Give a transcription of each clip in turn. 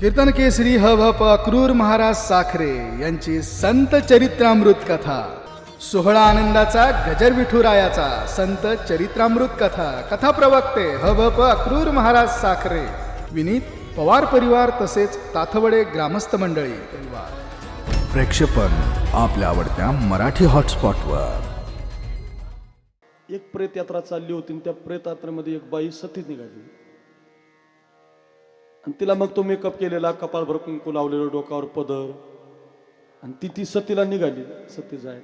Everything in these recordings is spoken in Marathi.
कीर्तन केसरी ह भ प क्रूर महाराज साखरे यांची संत चरित्रामृत कथा. सोहळा आनंदाचा गजर विठुरायाचा संत चरित्रामृत कथा. कथा प्रवक्ते ह भ प क्रूर महाराज साखरे. विनीत पवार परिवार तसेच ताथवडे ग्रामस्थ मंडळी परिवार. प्रेक्षेपण आपल्या आवडत्या मराठी हॉटस्पॉटवर. एक प्रेत यात्रा चालली होती त्या प्रेत यात्रेमध्ये एक बाई सती निघाली. आणि तिला मग तो मेकअप केलेला कपाळभर कुंकू लावलेलं डोकावर पदर. आणि ती ती सतीला निघाली. सती जाय.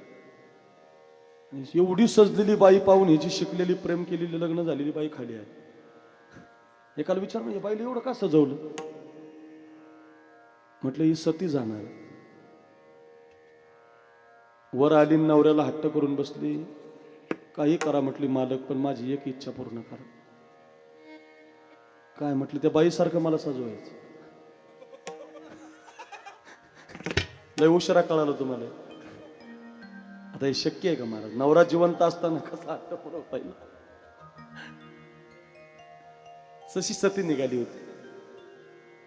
आणि एवढी सजलेली बाई पाहून हिची शिकलेली प्रेम केलेली लग्न झालेली बाई खाली आहे एकाला विचार म्हणजे बाईला एवढं का सजवलं? म्हटलं ही सती जाणार वर आली नवऱ्याला हट्ट करून बसली. काही करा म्हटली मालक पण माझी एक इच्छा पूर्ण करा. काय म्हटलं त्या बाईसारखं मला सजवायचं. लय उशिरा कळालं तुम्हाला. आता हे शक्य आहे का महाराज? नवरा जिवंत असताना कसा आठ पुरवता तशी सती निघाली होती.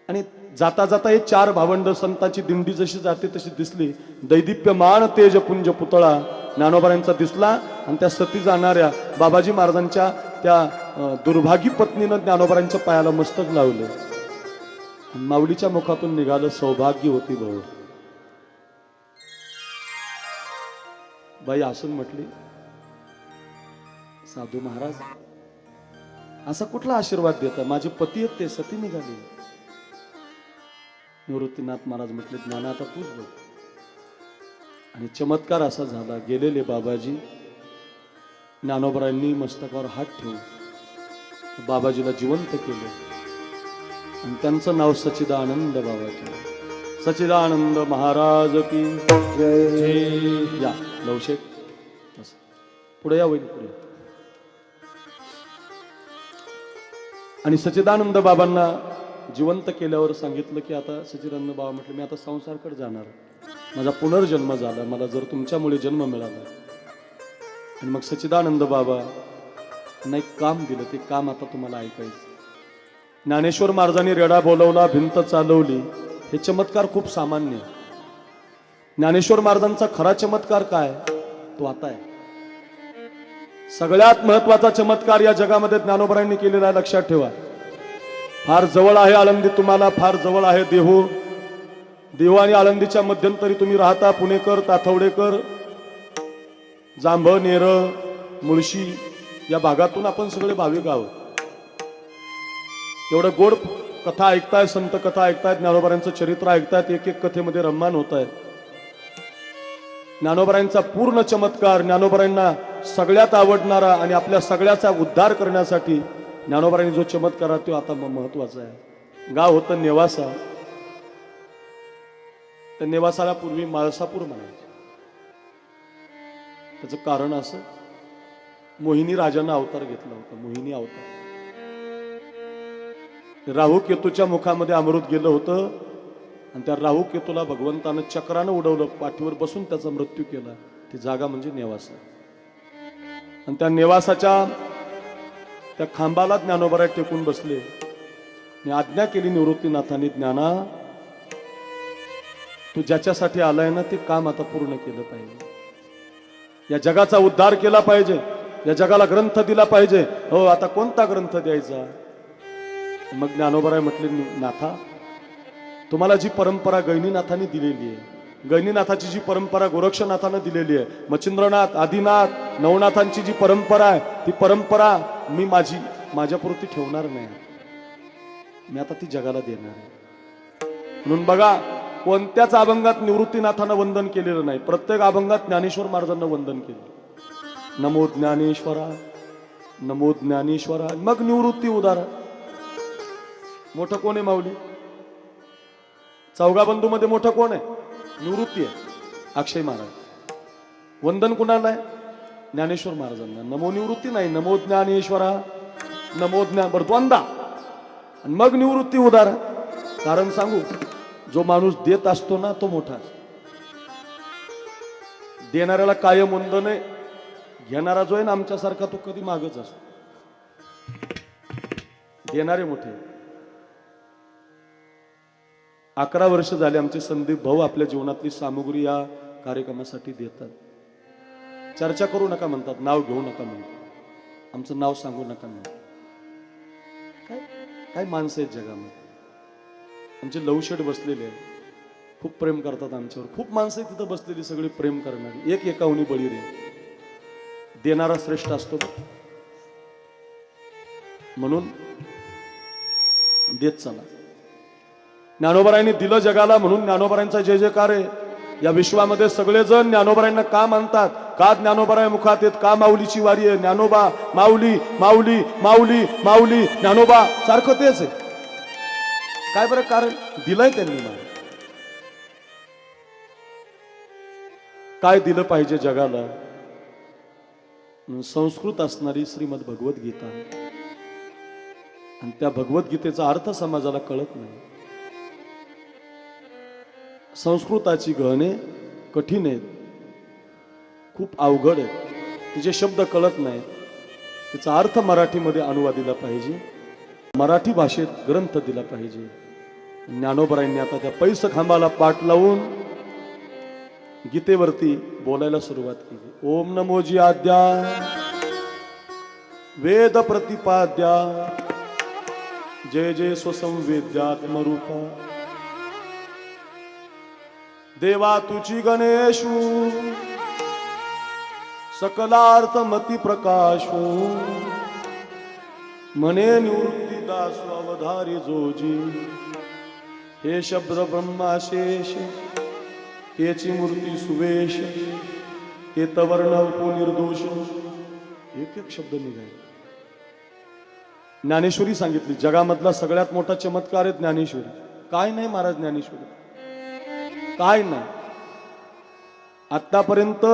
आणि जाता जाता हे चार भावंड संतांची दिंडी जशी जाते तशी दिसली. दैदिप्यमान तेज पुंज पुतळा ज्ञानोबाऱ्यांचा दिसला. आणि त्या सती जाणाऱ्या बाबाजी महाराजांच्या त्या दुर्भागी पत्नीनं ज्ञानोबरांच्या पायाला मस्तक लावलं. मावडीच्या माऊलीच्या मुखातून निघालं सौभाग्य होती भाऊ. बाई असून म्हटली साधू महाराज असा कुठला आशीर्वाद देता? माझे पती आहेत ते सती निघाले. निवृत्तीनाथ महाराज म्हटले ज्ञान आता तूच बघ. आणि चमत्कार असा झाला गेलेले बाबाजी ज्ञानोबरांनी मस्तकावर हात ठेवून बाबाजीला जिवंत केले. आणि त्यांचं नाव सचिदानंद बाबाजी सचिदानंद महाराज की जय. या लवशेक पुढे या वहिनी पुढे आणि सचिदानंद बाबांना जिवंत केल्यावर सांगितलं की आता सचिदानंद बाबा म्हटलं मी आता संसारकडे जाणार. माझा पुनर्जन्म झाला. मला जर तुमच्यामुळे जन्म मिळाला आणि मग सच्चिदानंद बाबा नाही काम दिलं. ते काम आता तुम्हाला ऐकायचं. ज्ञानेश्वर महाराजांनी रेडा बोलवला भिंत चालवली. हे चमत्कार खूप सामान्य आहे. ज्ञानेश्वर महाराजांचा खरा चमत्कार काय? तो आता आहे. सगळ्यात महत्त्वाचा चमत्कार या जगामध्ये ज्ञानोबरांनी केलेला आहे लक्षात ठेवा. फार जवळ आहे आळंदी तुम्हाला फार जवळ आहे देहू. देहू आणि आळंदीच्या मध्यंतरी तुम्ही राहता पुणेकर ताथवडेकर. जांभ नेर मुळशी या भागातून आपण सगळे भाविक आहोत. एवढं गोड कथा ऐकताय संत कथा ऐकतायत ज्ञानोबरांचं चरित्र ऐकतायत एक एक कथेमध्ये रममान होत आहेत ज्ञानोबरांचा पूर्ण चमत्कार ज्ञानोबरांना सगळ्यात आवडणारा आणि आपल्या सगळ्याचा उद्धार करण्यासाठी ज्ञानोबरांनी जो चमत्कार आहे तो आता महत्त्वाचा आहे. गाव होतं नेवासा. त्या नेवासाला पूर्वी माळसापूर म्हणायचे. त्याचं कारण असं मोहिनी राजानं अवतार घेतला होता मोहिनी अवतार. राहू केतूच्या मुखामध्ये अमृत गेलं होतं आणि त्या राहू केतूला भगवंतानं चक्रानं उडवलं पाठीवर बसून त्याचा मृत्यू केला. ती जागा म्हणजे नेवासा. आणि त्या नेवासाच्या त्या खांबाला ज्ञानोबरात टेकून बसले. आणि आज्ञा केली निवृत्तीनाथांनी ज्ञाना तू ज्याच्यासाठी आलाय ना ते काम आता पूर्ण केलं पाहिजे. या जगाचा उद्धार केला पाहिजे. या जगाला ग्रंथ दिला पाहिजे. हो आता कोणता ग्रंथ द्यायचा? मग ज्ञानोबराय म्हटले नाथा तुम्हाला जी परंपरा गैनीनाथाने दिलेली आहे गैनीनाथाची जी परंपरा गोरक्षनाथानं दिलेली आहे मच्छिंद्रनाथ आदिनाथ नवनाथांची जी परंपरा आहे ती परंपरा मी माझी माझ्यापुरती ठेवणार नाही. मी आता ती जगाला देणार आहे. म्हणून बघा कोणत्याच अभंगात निवृत्तीनाथानं वंदन केलेलं नाही. प्रत्येक अभंगात ज्ञानेश्वर महाराजांना वंदन केलं. नमो ज्ञानेश्वरा नमो ज्ञानेश्वरा. मग निवृत्ती उदाहरण. मोठं कोण आहे माऊली? चौगा बंधू मध्ये मोठं कोण आहे? निवृत्ती आहे. अक्षय महाराज. वंदन कुणाला आहे? ज्ञानेश्वर महाराजांना. नमो निवृत्ती नाही नमो ज्ञानेश्वरा नमो ज्ञान बरं द्वंदा. आणि मग निवृत्ती उदाहरण. कारण सांगू जो माणूस देत असतो ना तो मोठा. देणाऱ्याला कायम उंद नाही घेणारा जो आहे ना आमच्यासारखा तो कधी मागच असतो. देणारे मोठे. अकरा वर्ष झाले आमचे संदीप भाऊ आपल्या जीवनातली सामुग्री या कार्यक्रमासाठी देतात. चर्चा करू नका म्हणतात नाव घेऊ नका म्हणतात. आमचं नाव सांगू नका म्हणतात. काय? काय माणसं आहेत जगामध्ये? आमचे लवशेट बसलेले आहेत. खूप प्रेम करतात आमच्यावर. खूप माणसं तिथं बसलेली सगळी प्रेम करणारी. एक एकाहुनी बळी रे. देणारा श्रेष्ठ असतो म्हणून देत चला. ज्ञानोबरायांनी दिलं जगाला म्हणून ज्ञानोबरायांचा जय जयकार आहे. या विश्वामध्ये सगळेजण ज्ञानोबरायांना का मानतात? का ज्ञानोबराय मुखात येत? का माऊलीची वारी आहे? ज्ञानोबा माऊली माऊली माऊली माऊली ज्ञानोबा सारखं तेच आहे. काय बरं कारण दिलंय त्यांनी मला. काय दिलं पाहिजे जगाला? संस्कृत असणारी श्रीमद भगवत गीता आणि त्या भगवद्गीतेचा अर्थ समाजाला कळत नाही. संस्कृताची गहने कठीण आहेत. खूप अवघड आहेत. तिचे शब्द कळत नाहीत. तिचा अर्थ मराठीमध्ये अनुवादिला पाहिजे. मराठी भाषेत ग्रंथ दिला पाहिजे. ज्ञानोबरायांनी आता त्या पैस खांबाला पाठ लावून गीतेवरती बोलायला सुरुवात केली. ओम नमोजी आद्या वेद प्रतिपाद्या. जय जय स्वसंवेद्यात्मरूपा. देवा तुची गणेशू. सकलार्थ मती प्रकाशू. मने निवृत्ती दासू अवधारी जोजी. हे शब्द ब्रह्माशेष हेची मूर्ती सुवेश हे तवर्ण निर्दोष एक एक शब्द निघाले. ज्ञानेश्वरी सांगितली जगामधला सगळ्यात मोठा चमत्कार आहे ज्ञानेश्वरी. काय नाही महाराज ज्ञानेश्वरी? काय नाही. आतापर्यंत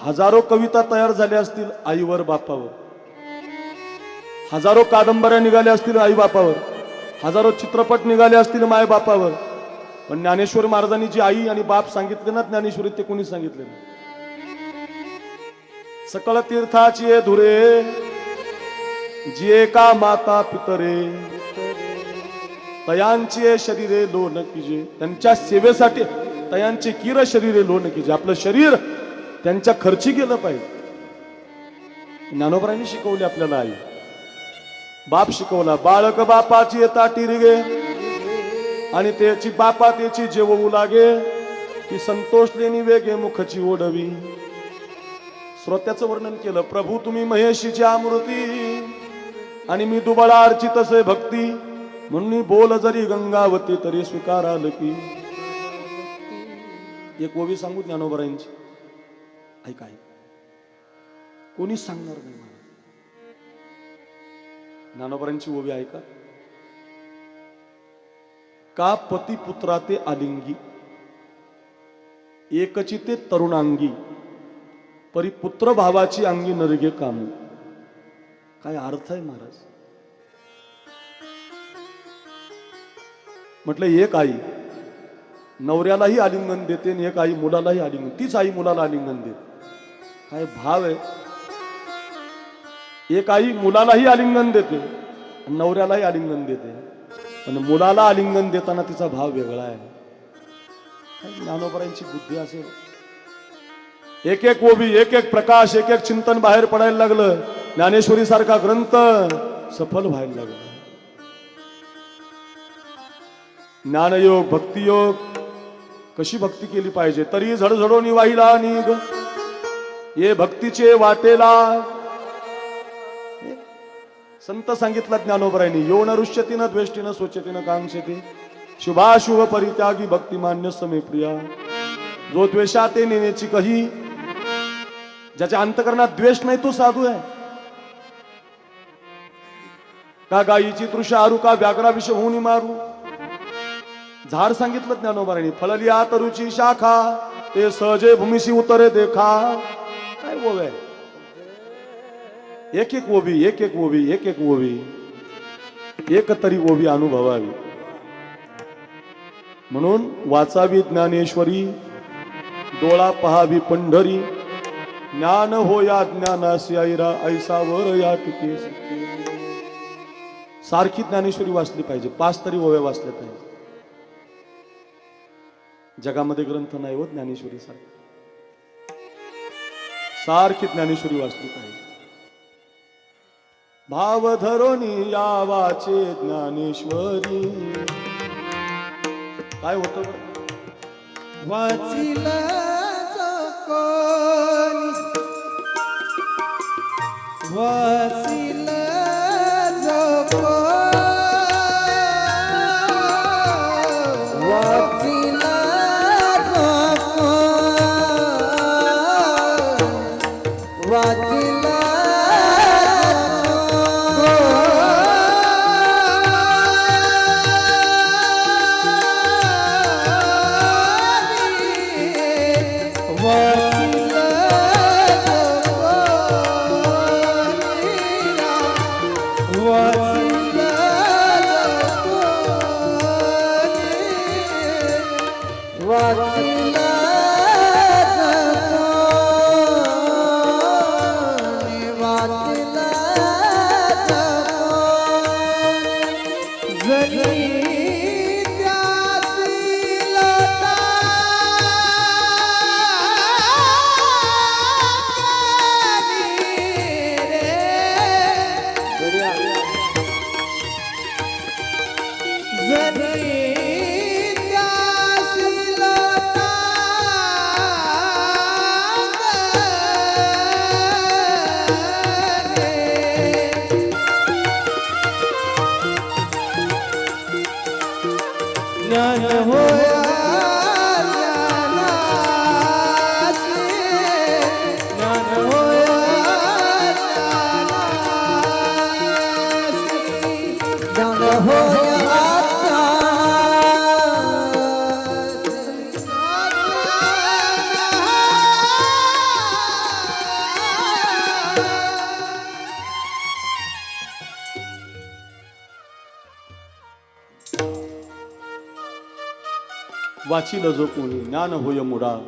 हजारो कविता तयार झाल्या असतील आईवर बापावर. हजारो कादंबऱ्या निघाल्या असतील आई बापावर. हजारो चित्रपट निघाले असतील माय बापावर पण ज्ञानेश्वर महाराजांनी जी आई आणि बाप सांगितले ना ज्ञानेश्वरी ते कोणी सांगितले नाही. सकळ तीर्थाची ये धुरे जिये एका माता पितरे? तयांची शरीरे लोन किजे? त्यांच्या सेवेसाठी तयांचे किर शरीरे लोन किजे? आपलं शरीर त्यांच्या खर्ची गेलं पाहिजे. ज्ञानोबरांनी शिकवले आपल्याला आई. बाप शिकवला बाळक बापाची येता टिरगे. आणि त्याची बापा त्याची जेवू लागे. ती संतोष लेणी वेगे मुखची ओढवी. श्रोत्याचं वर्णन केलं प्रभू तुम्ही महेशीची आमृती. आणि मी दुबळा अर्चित असे भक्ती. म्हणून बोल जरी गंगावती तरी स्वीकाराल की. एक ओवी सांगू ज्ञानोबरायांची. ऐका कोणी सांगणार नाही. ज्ञानोबरांची ओवी ऐका. का पती पुत्रा ते आलिंगी एकची ते तरुणांगी परी पुत्र भावाची अंगी नरगे काम. काय अर्थ आहे महाराज? म्हटलं एक आई नवऱ्यालाही आलिंगन देते आणि एक आई मुलालाही आलिंगन तीच आई मुलाला आलिंगन देते. काय भाव आहे? एक आई मुलालाही आलिंगन देते नवऱ्यालाही आलिंगन देते. पण मुलाला आलिंगन देताना तिचा भाव वेगळा आहे. काय ज्ञानोबरांची बुद्धी असेल. एक एक ओबी एक एक प्रकाश एक एक चिंतन बाहेर पडायला लागलं. ज्ञानेश्वरी सारखा ग्रंथ सफल व्हायला लागला. ज्ञानयोग भक्तियोग कशी भक्ती केली पाहिजे? तरी झडझडोनी वाहिला निघ. ये भक्तीचे वाटेला संत सांगितलं ज्ञानोबरायनी यो न रुष्यतीनं द्वेष्टीनं स्वच्छतीनं कांक्षती शुभाशुभ परित्यागी भक्तिमान्य समे प्रिया. जो द्वेषाते नेण्याची कही ज्याच्या अंतकरणात द्वेष नाही तो साधू आहे. का गायीची तृषा आरू का व्याघ्राविष होऊन मारू? झाड सांगितलं ज्ञानोबारांनी फळली तरुची शाखा ते सहजे भूमिशी उतरे देखा. काय बोलाय एक एक ओवी एक एक ओवी एक एक ओवी. एक तरी ओवी अनुभवावी. म्हणून वाचावी ज्ञानेश्वरी डोळा पहावी पंढरी. ज्ञान हो या ज्ञानासी ऐरा ऐसा वर या टिके सारखी ज्ञानेश्वरी वाचली पाहिजे. पाच तरी ओव्या वाचल्या पाहिजे. जगामध्ये ग्रंथ नाही हो ज्ञानेश्वरी सारखी सारखी ज्ञानेश्वरी वाचली पाहिजे. भावधरोनी यावाचे या वाचे ज्ञानेश्वरी काय होत बरं? वाचिल वाचिल जो कोणी? ज्ञान होय मुडा.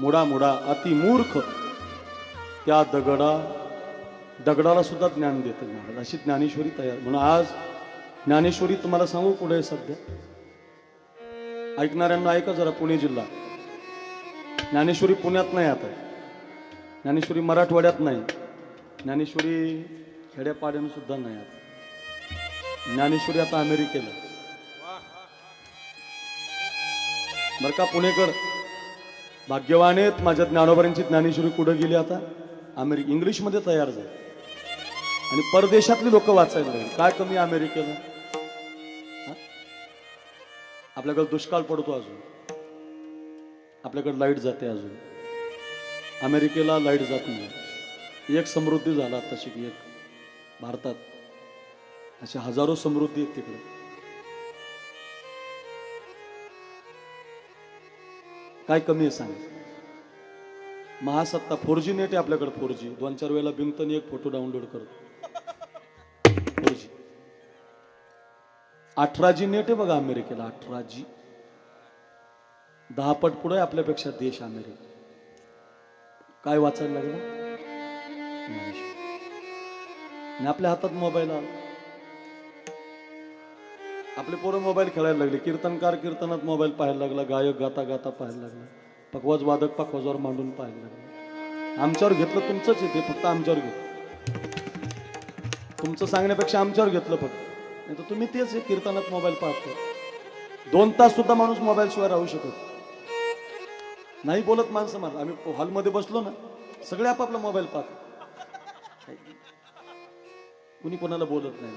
मुडा मुडा अति मूर्ख. त्या दगडा दगडाला सुद्धा ज्ञान देते महाराज. अशी ज्ञानेश्वरी तयार. म्हणून आज ज्ञानेश्वरी तुम्हाला सांगू कुठे आहे सध्या. ऐकणाऱ्यांना ऐका जरा पुणे जिल्हा. ज्ञानेश्वरी पुण्यात नाही आता. ज्ञानेश्वरी मराठवाड्यात नाही. ज्ञानेश्वरी खेड्यापाड्यानं सुद्धा नाही आता. ज्ञानेश्वरी आता अमेरिकेला. बरं का पुणेकर. भाग्यवान आहेत माझ्या ज्ञानोबऱ्यांची ज्ञानेश्वरी कुठं गेली आता? अमेरिक इंग्लिशमध्ये तयार झाली. आणि परदेशातली लोक वाचायला लागली. काय कमी अमेरिकेला? आपल्याकडे दुष्काळ पडतो अजून. आपल्याकडे लाइट जाते अजून. अमेरिकेला लाइट जात नाही. एक समृद्धी झाला तशी की एक. भारतात. अशा हजारो समृद्धी आहेत तिकडे. काय कमी आहे सांग? महासत्ता फोर जी नेट आहे आपल्याकडे फोर जी दोन चार वेळेला बिंगतनी एक फोटो डाउनलोड करतो. फोर जी अठरा जी नेट आहे बघा अमेरिकेला अठरा जी दहा पट पुढे आपल्यापेक्षा देश अमेरिका. काय वाचायला लागलं? आणि आपल्या हातात मोबाईल आला. आपले पोरं मोबाईल खेळायला लागले. कीर्तनकार कीर्तनात मोबाईल पाहायला लागला गायक गाता गाता पाहायला लागला. पकवाज वादक पकवाजावर मांडून पाहायला लागला. आमच्यावर घेतलं तुमचंच येते फक्त आमच्यावर घेतलं. तुमचं सांगण्यापेक्षा आमच्यावर घेतलं फक्त. नाही तर तुम्ही तेच कीर्तनात मोबाईल पाहतो. दोन तास सुद्धा माणूस मोबाईल शिवाय राहू शकत नाही. बोलत माणसं मला आम्ही हॉलमध्ये बसलो ना सगळे आपापला मोबाईल पाहतो कुणी कोणाला बोलत नाही.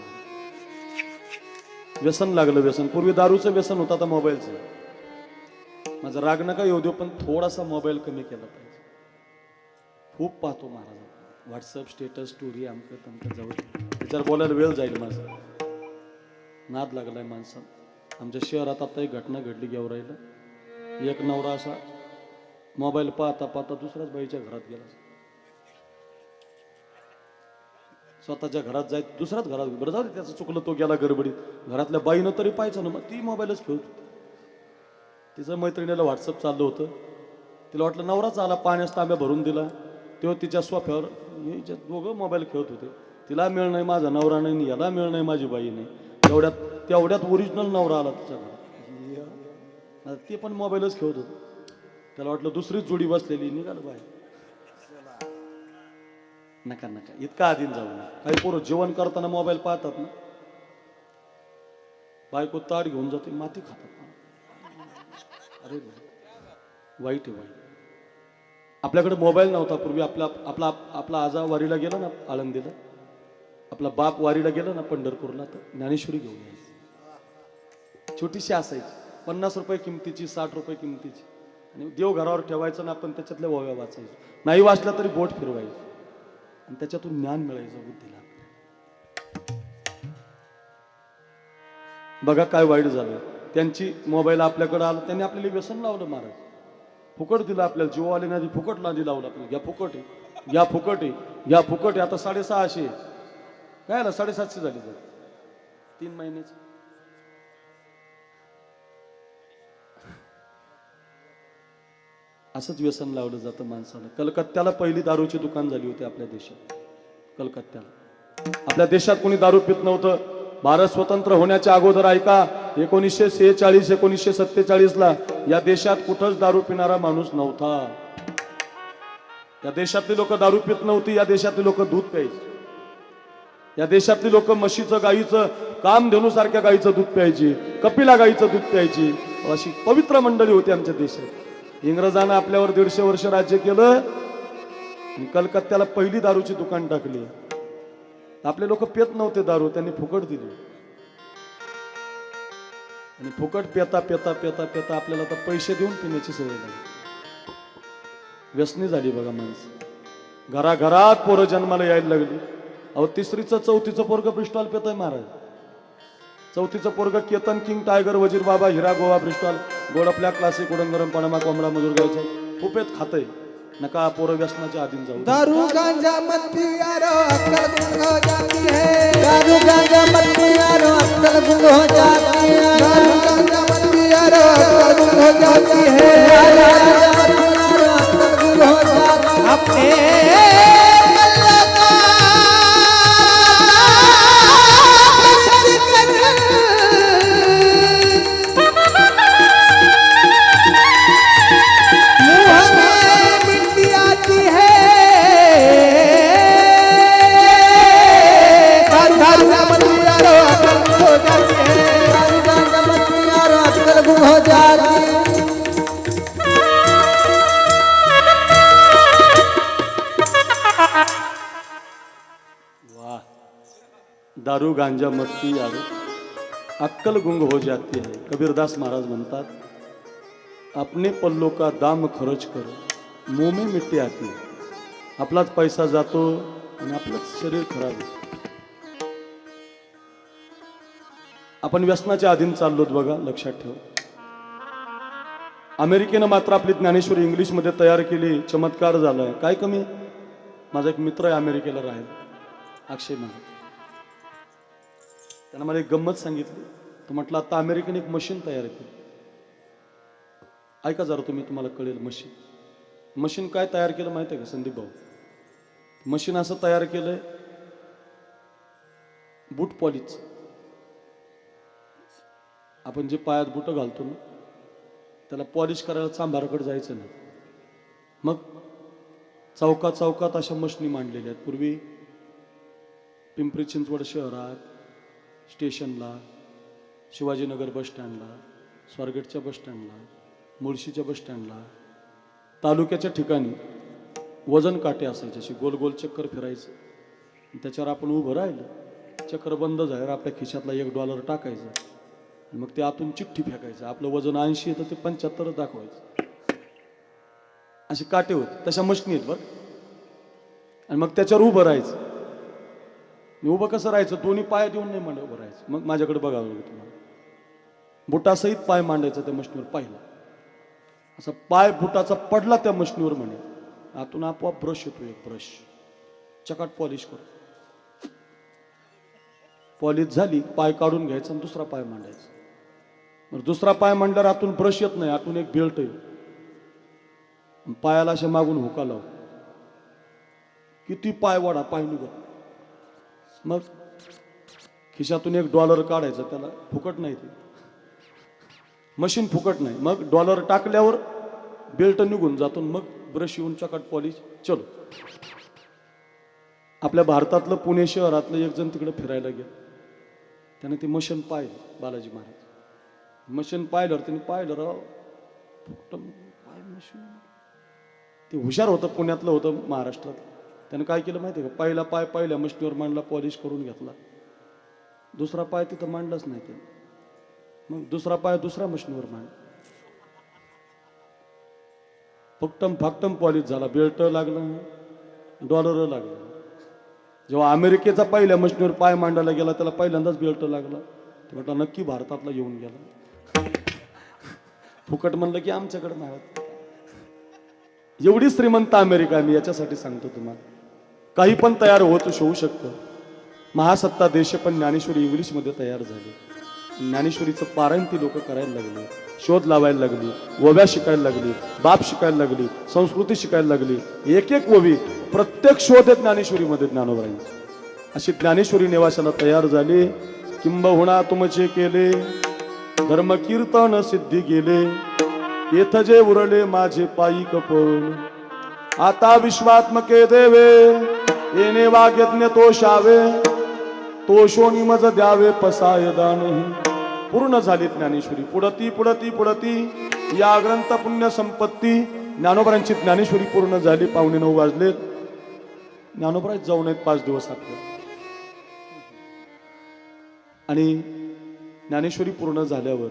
व्यसन लागलं व्यसन. पूर्वी दारूचं व्यसन होतं आता मोबाईलचं. माझा राग नका येऊ देऊ पण थोडासा मोबाईल कमी केला पाहिजे. खूप पाहतो महाराज व्हॉट्सअप स्टेटस स्टोरी आमकं तमकं जाऊ विचार त्याच्यावर बोलायला वेळ जाईल माझा. नाद लागलाय माणसा. आमच्या शहरात आता एक घटना घडली गेवराईला. एक नवरा असा मोबाईल पाहता पाहता दुसऱ्याच बाईच्या घरात गेला. स्वतःच्या घरात जाय दुसऱ्याच घरात बरं जाऊ दे त्याचं चुकलं तो गेला गडबडीत. घरातल्या बाईनं तरी पाहायचं ना मग ती मोबाईलच खेळत होती. तिचं मैत्रिणीला व्हॉट्सअप चाललं होतं. तिला वाटलं नवराच आला पाण्यास तांब्या भरून दिला. तेव्हा तिच्या सोफ्यावर हिच्या दोघं मोबाईल खेळत होते. तिला मिळ नाही माझा नवरा नाही याला मिळ नाही माझी बाई नाही. तेवढ्यात तेवढ्यात ओरिजिनल नवरा आला तिच्या घरात. ते पण मोबाईलच खेळत होतो. त्याला वाटलं दुसरीच जोडी बसलेली निघाल बाई नका नका. इतका आधीन जाऊ नका. काही पोरं जेवण करताना मोबाईल पाहतात ना. बायको ताट घेऊन जाते माती खातात. अरे वाईट आहे वाईट. आपल्याकडे मोबाईल नव्हता पूर्वी. आपला आपला आपला आजा वारीला गेला ना आळंदीला. आपला बाप वारीला गेला ना पंढरपूरला तर ज्ञानेश्वरी घेऊन यायची. छोटीशी असायची. पन्नास रुपये किमतीची साठ रुपये किमतीची. आणि देव घरावर ठेवायचं ना आपण त्याच्यातल्या वव्या वाचायचो. नाही वाचला तरी बोट फिरवायचं. आणि त्याच्यातून ज्ञान मिळायचं बुद्धीला. बघा काय वाईट झालं. त्यांची मोबाईल आपल्याकडे आला त्यांनी आपल्याला व्यसन लावलं महाराज फुकट दिलं आपल्याला जीववाले नदी फुकट नादी लावलं आपल्याला. घ्या फुकट आहे घ्या फुकट आहे घ्या फुकट आहे. आता साडेसहाशे आहे. काय आलं साडेसातशे झाली तर तीन महिन्याची. असंच व्यसन लावलं जातं माणसाला कलकत्त्याला पहिली दारूची दुकान झाली होती आपल्या देशात. कलकत्त्याला. आपल्या देशात कोणी दारू पित नव्हतं. भारत स्वतंत्र होण्याच्या अगोदर ऐका एकोणीसशे सेहेचाळीस एकोणीसशे सत्तेचाळीस ला या देशात कुठंच दारू पिणारा माणूस नव्हता. या देशातली लोक दारू पित नव्हती या देशातली लोक दूध प्यायची. या देशातली लोक म्हशीचं गाईचं काम धेनुसारख्या गाईचं दूध प्यायची कपिला गाईचं दूध प्यायची. अशी पवित्र मंडळी होती आमच्या देशात. इंग्रजानं आपल्यावर दीडशे वर्ष राज्य केलं. कलकत्त्याला पहिली दारूची दुकान टाकली. आपले लोक पेत नव्हते दारू त्यांनी फुकट दिली. आणि फुकट पेता पेता पेता पेता आपल्याला आता पैसे देऊन पिण्याची सवय लागली व्यसनी झाली बघा माणसं. घराघरात पोरं जन्माला यायला लागली. अहो तिसरीचं चौथीचं पोरग पिस्टॉल आहे महाराज. चौथीचं पोरग केतन किंग टायगर वजीर बाबा हिरा गोवा ब्रिस्टॉल. गोडपल्या क्लासिक उडन गरम पणामा कोंबडा मजूर गायचं. खुपेत खातय. नका पोरं व्यसनाच्या आधीन जाऊ दारू गांजा अक्कल गुंग हो जाती है. दारू गांजा मत पियारो अक्कल गुंग हो जाती है. दारू गांजा मत पियारो अक्कल गुंग हो जाती है. दारू गांजा मत पियारो अक्कल गुंग हो जाती है. अपने गांजा मस्ती यारो अक्कल गुंग हो जाती है। कबीरदास महाराज म्हणतात अपने पल्लो का दाम खर्च कर। मोमे मिट्टी आती है। आपलाच पैसा जातो आणि आपलंच शरीर खराब होतं. आपण व्यसनाच्या अधीन चाललोत बघा लक्षात ठेव. अमेरिकेनं मात्र आपली ज्ञानेश्वरी इंग्लिशमध्ये तयार केली चमत्कार झालाय. काय कमी? माझा एक मित्र आहे अमेरिकेला राहील. अक्षय महाराज त्यांना मला एक गंमत सांगितली. तो म्हटलं आता अमेरिकेने एक मशीन तयार केली. ऐका जरा तुम्ही तुम्हाला कळेल मशीन. मशीन काय तयार केलं माहिती आहे का संदीप भाऊ? मशीन असं तयार केलंय बूट पॉलिश. आपण जे पायात बुट घालतो ना त्याला पॉलिश करायला चांभाराकडे जायचं नाही. मग चौकात चौकात अशा मशनी मांडलेल्या आहेत. पूर्वी पिंपरी चिंचवड शहरात स्टेशनला शिवाजीनगर बस स्टँडला स्वारगेटच्या बस स्टँडला मुळशीच्या बस स्टँडला तालुक्याच्या ठिकाणी वजन काटे असायचे अशी गोल गोल चक्कर फिरायचं. त्याच्यावर आपण उभं राहिलं चक्कर बंद झाल्यावर आपल्या खिशातला एक डॉलर टाकायचं. आणि मग ते आतून चिठ्ठी फेकायचं आपलं वजन ऐंशी येतं तर ते पंच्याहत्तर दाखवायचं. असे काटे होते तशा मशनी आहेत बरं. आणि मग त्याच्यावर उभं राहायचं. उभं कसं राहायचं? दोन्ही पाय देऊन नाही मांड उभं राहायचं. मग माझ्याकडे बघावं लागेल तुम्हाला. बुटासहित पाय मांडायचा त्या मशनीवर पाहिला. असा पाय बुटाचा पडला त्या मशनीवर म्हणे. आतून आपोआप ब्रश येतो एक ब्रश. चकाट पॉलिश करतो. पॉलिश झाली पाय काढून घ्यायचा आणि दुसरा पाय मांडायचा. मग दुसरा पाय मांडल्यावर आतून ब्रश येत नाही आतून एक बेल्ट आहे पायाला अशा मागून हुका लाव किती पाय वाढा पाय निघत मग खिशातून एक डॉलर काढायचा त्याला फुकट नाही ते. मशीन फुकट नाही. मग डॉलर टाकल्यावर बेल्ट निघून जातो मग ब्रश येऊन चकाट पॉलिश चलो. आपल्या भारतातलं पुणे शहरातलं एक जण तिकडे फिरायला गेलं. त्याने ते मशीन पाहिलं बालाजी महाराज. मशीन पाहिलं त्याने पाहिलं राव फुकट मशीन? ते हुशार होतं पुण्यातलं होतं महाराष्ट्रातलं. त्यानं काय केलं माहिती आहे का? पहिला पाय पहिल्या मशीनीवर मांडला पॉलिश करून घेतला. दुसरा पाय तिथं मांडलाच नाही त्यानं. मग दुसरा पाय दुसऱ्या मशीनवर मांड फक्तम फक्तम पॉलिश झाला. बेल्ट लागलं डॉलर लागलं जेव्हा अमेरिकेचा पहिल्या मशीनवर पाय मांडायला गेला त्याला पहिल्यांदाच बेल्ट लागला. ते म्हटलं नक्की भारतातला येऊन गेला. फुकट म्हणलं की आमच्याकडे नाही. एवढी श्रीमंत अमेरिका आहे मी याच्यासाठी सांगतो तुम्हाला. काही पण तयार होत होऊ शकतं. महासत्ता देश पण ज्ञानेश्वरी इंग्लिशमध्ये तयार झाली. ज्ञानेश्वरीचं पारायण ती लोक करायला लागली. शोध लावायला लागली. ओव्या शिकायला लागली. बाप शिकायला लागली. संस्कृती शिकायला लागली. एक एक ओवी प्रत्येक शोध आहे ज्ञानेश्वरीमध्ये ज्ञानोबरांची अशी ज्ञानेश्वरी निवासाला तयार झाली. किंबहुना तुमचे केले. धर्म कीर्तन सिद्धी गेले. येथ जे उरले माझे पायी कपन आता विश्वात्मके देवे. येणे वाग्यज्ञ तोषावे तोषोनी मज द्यावे पसाय दान. पूर्ण झाली ज्ञानेश्वरी. पुढती पुढती पुढती. या ग्रंथ पुण्य संपत्ती. ज्ञानोबरांची ज्ञानेश्वरी पूर्ण झाली. पावणे नऊ वाजले. ज्ञानोबराज जाऊन आहेत पाच दिवस आपले आणि ज्ञानेश्वरी पूर्ण झाल्यावर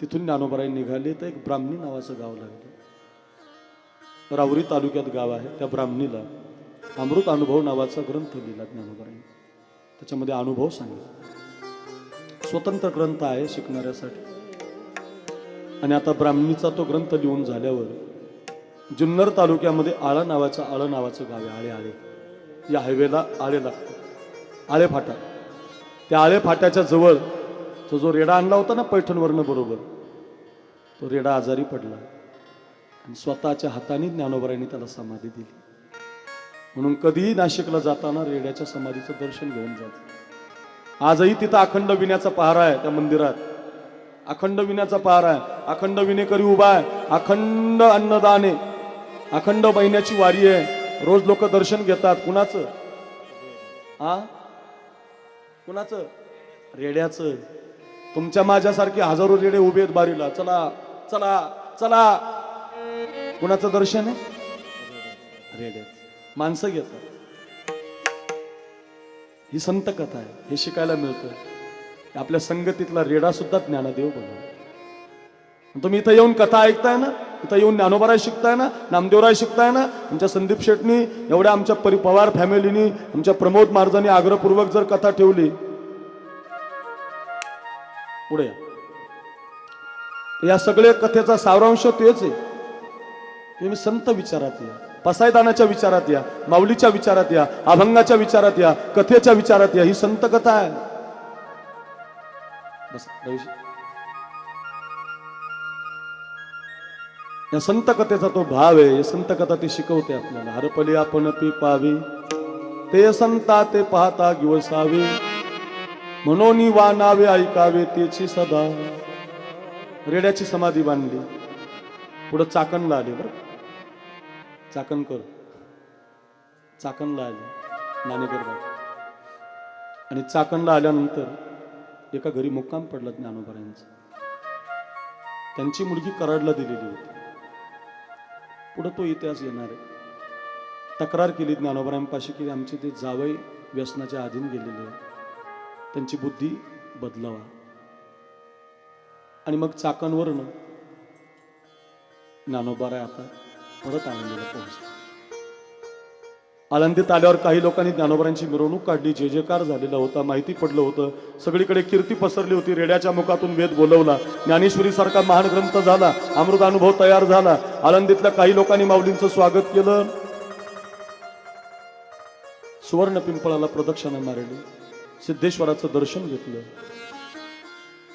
तिथून ज्ञानोबराई निघाले. तर एक ब्राह्मणी नावाचं गाव लागलं. राहुरी तालुक्यात गाव आहे. त्या ब्राह्मणीला अमृत अनुभव नावाचा ग्रंथ लिहिला ज्ञानोबरांनी त्याच्यामध्ये अनुभव सांगितला. स्वतंत्र ग्रंथ आहे शिकणाऱ्यासाठी. आणि आता ब्राह्मणीचा तो ग्रंथ लिहून झाल्यावर जुन्नर तालुक्यामध्ये आळा नावाचं आळ नावाचं गाव आहे आळे आळे. या हायवेला आळे लागतं आळे फाटा. त्या आळे फाट्याच्या जवळ तो जो रेडा आणला होता ना पैठणवरनं बरोबर तो रेडा आजारी पडला. आणि स्वतःच्या हाताने ज्ञानोबरायांनी त्याला समाधी दिली. म्हणून कधीही नाशिकला जाताना रेड्याच्या समाधीचं दर्शन घेऊन जात आजही तिथं अखंड विण्याचा पहारा आहे त्या मंदिरात. अखंड विण्याचा पहारा आहे. अखंड विनेकरी उभा आहे. अखंड अन्नदान आहे. अखंड महिन्याची वारी आहे. रोज लोक दर्शन घेतात. कुणाचं? आ? कुणाचं? रेड्याचं. तुमच्या माझ्यासारखे हजारो रेडे उभे आहेत बारीला. चला चला चला. कुणाचं दर्शन आहे? रेड्याचं. माणसं घेतात. ही संत कथा आहे. हे शिकायला मिळतं आपल्या संगतीतला रेडा सुद्धा ज्ञानदेव बनव तुम्ही इथं येऊन कथा ऐकताय ना? इथं येऊन ज्ञानोबाराय शिकताय ना? नामदेवराय शिकताय ना? आमच्या संदीप शेटनी एवढ्या आमच्या परि पवार फॅमिलीनी आमच्या प्रमोद महाराजांनी आग्रहपूर्वक जर कथा ठेवली. पुढे या. सगळ्या कथेचा सारांश तेच आहे. तुम्ही संत विचारात या पसायदानाच्या विचारात या माऊलीच्या विचारात या अभंगाच्या विचारात या कथेच्या विचारात या ही संत कथा आहे. बस या संत कथेचा तो भाव आहे या संत कथा ती शिकवते आपल्याला. हरपली आपण ती पावी ते संता ते पाहता गिवसावे म्हणून वानावे ऐकावे तेची सदा. रेड्याची समाधी बांधली. पुढं चाकणला आली बरं. चाकणकर चाकणला आले नाणेकर आणि चाकणला आल्यानंतर एका घरी मुक्काम पडला ज्ञानोबरायांचा. त्यांची मुलगी कराडला दिलेली होती. पुढं तो इतिहास येणार आहे. तक्रार केली ज्ञानोबरायांपाशी की आमचे ते जावई व्यसनाच्या अधीन गेलेले आहे त्यांची बुद्धी बदलावा. आणि मग चाकणवरनं ज्ञानोबाराय आता परत आळंदीला पोहोचला. आळंदीत आल्यावर काही लोकांनी ज्ञानोबरांची मिरवणूक काढली. जे जेकार झालेला होता माहिती पडलं होतं. सगळीकडे कीर्ती पसरली होती. रेड्याच्या मुखातून वेद बोलवला. ज्ञानेश्वरी सारखा महान ग्रंथ झाला. अमृत अनुभव तयार झाला. आळंदीतल्या काही लोकांनी माऊलींचं स्वागत केलं. सुवर्ण पिंपळाला प्रदक्षिणा मारली. सिद्धेश्वराचं दर्शन घेतलं.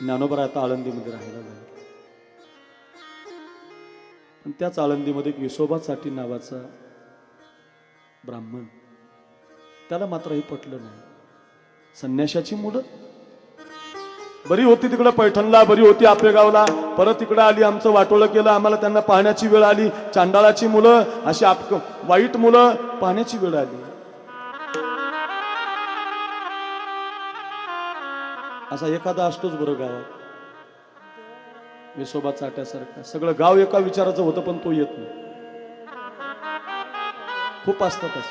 ज्ञानोबरा आता आळंदीमध्ये राहायला लागला. आणि त्याच आळंदीमध्ये एक विसोबासाठी नावाचा ब्राह्मण. त्याला मात्र हे पटलं नाही. संन्याशाची मुलं? बरी होती तिकडे पैठणला बरी होती आपेगावला परत तिकडे आली आमचं वाटोळं केलं आम्हाला त्यांना पाहण्याची वेळ आली. चांडाळाची मुलं अशी आप वाईट मुलं पाहण्याची वेळ आली. असा एखादा असतोच बरं गावात. विसोबा चाट्यासारखा सगळं गाव एका विचाराचं होतं पण तो येत नाही. खूप असतातच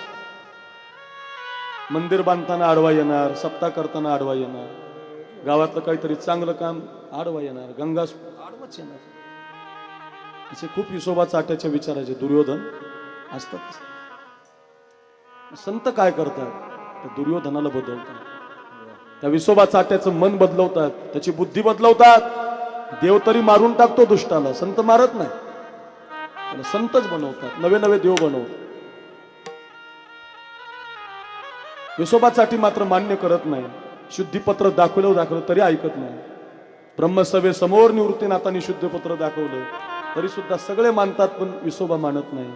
मंदिर बांधताना आडवा येणार सप्ताह करताना आडवा येणार. गावातलं काहीतरी चांगलं काम आडवा येणार. गंगा आडवाच येणार. असे खूप विसोबा चाट्याच्या विचाराचे दुर्योधन असतात. संत काय करतात? त्या दुर्योधनाला बदलतात. त्या विसोबा चाट्याचं मन बदलवतात त्याची बुद्धी बदलवतात. देव तरी मारून टाकतो दुष्टाला. संत मारत नाही. त्याला संतच बनवतात. नवे नवे देव बनवतात. विसोबासाठी मात्र मान्य करत नाही. शुद्धीपत्र दाखवलं दाखवलं तरी ऐकत नाही. ब्रह्मसभे समोर निवृत्तीनाथांनी शुद्धपत्र दाखवलं तरी सुद्धा सगळे मानतात पण विसोबा मानत नाही.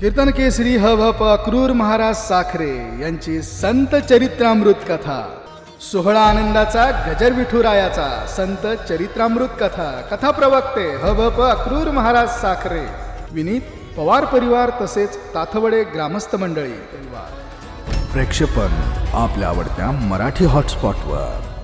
कीर्तन केसरी ह भ क्रूर महाराज साखरे यांची संत चरित्रामृत कथा. सोहळा आनंदाचा गजर विठुरायाचा संत चरित्रामृत कथा कथा प्रवक्ते ह भ प अक्रूर महाराज साखरे विनीत पवार परिवार तसेच ताथवडे ग्रामस्थ मंडळी परिवार. प्रेक्षपण आपल्या आवडत्या मराठी हॉटस्पॉटवर